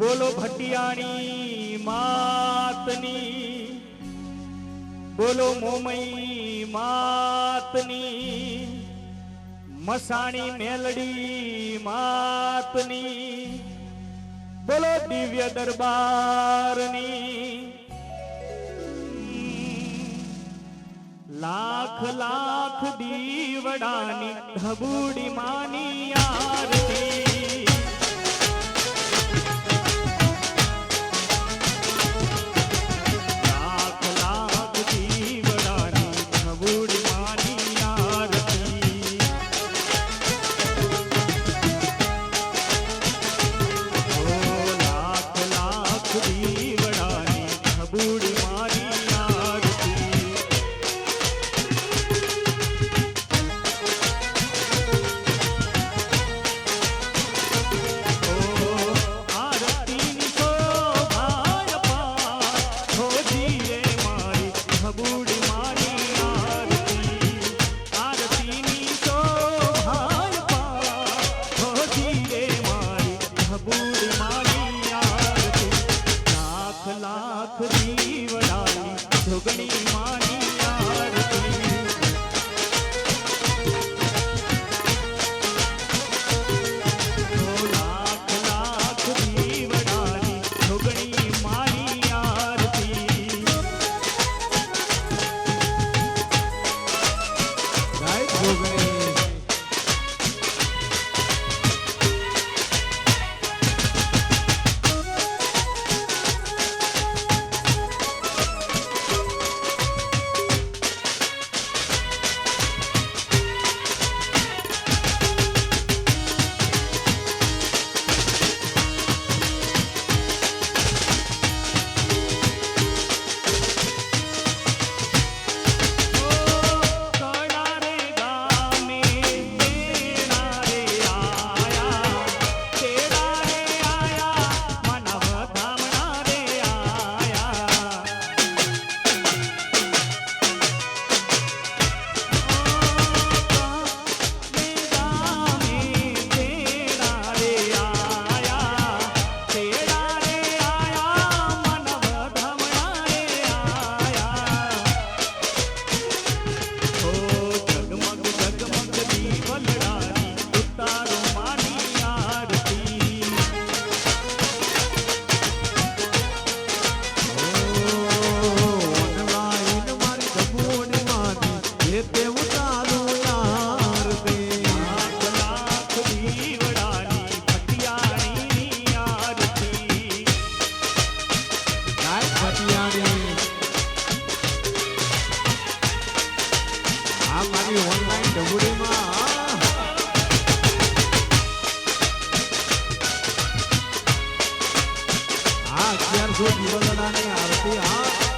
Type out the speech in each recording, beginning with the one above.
બોલો ભટિયાણી માતની, બોલો મોમઈ માતની, મસાણી મેલડી માતની, બોલો દિવ્ય દરબારની, લાખ લાખ દીવડાની ધબુડી માની આરતી. ಮಾಡಿ We're ready. નર્મદાની આરતી હા.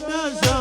પડતા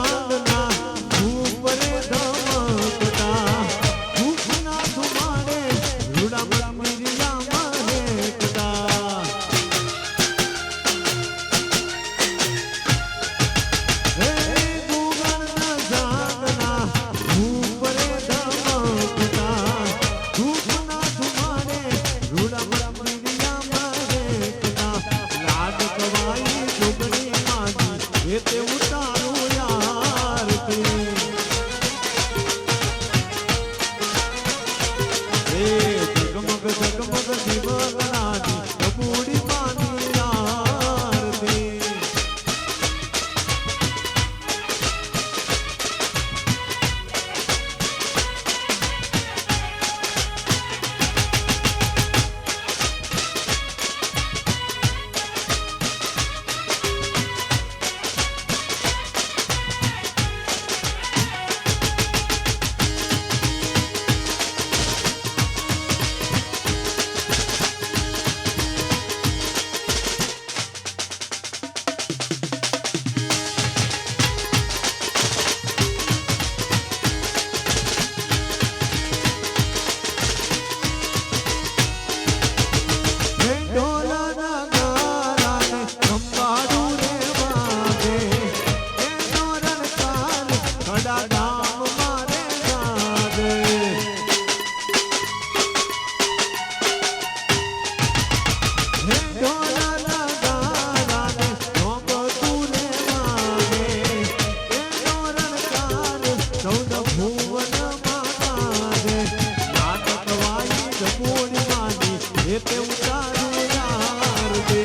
એ યાર દે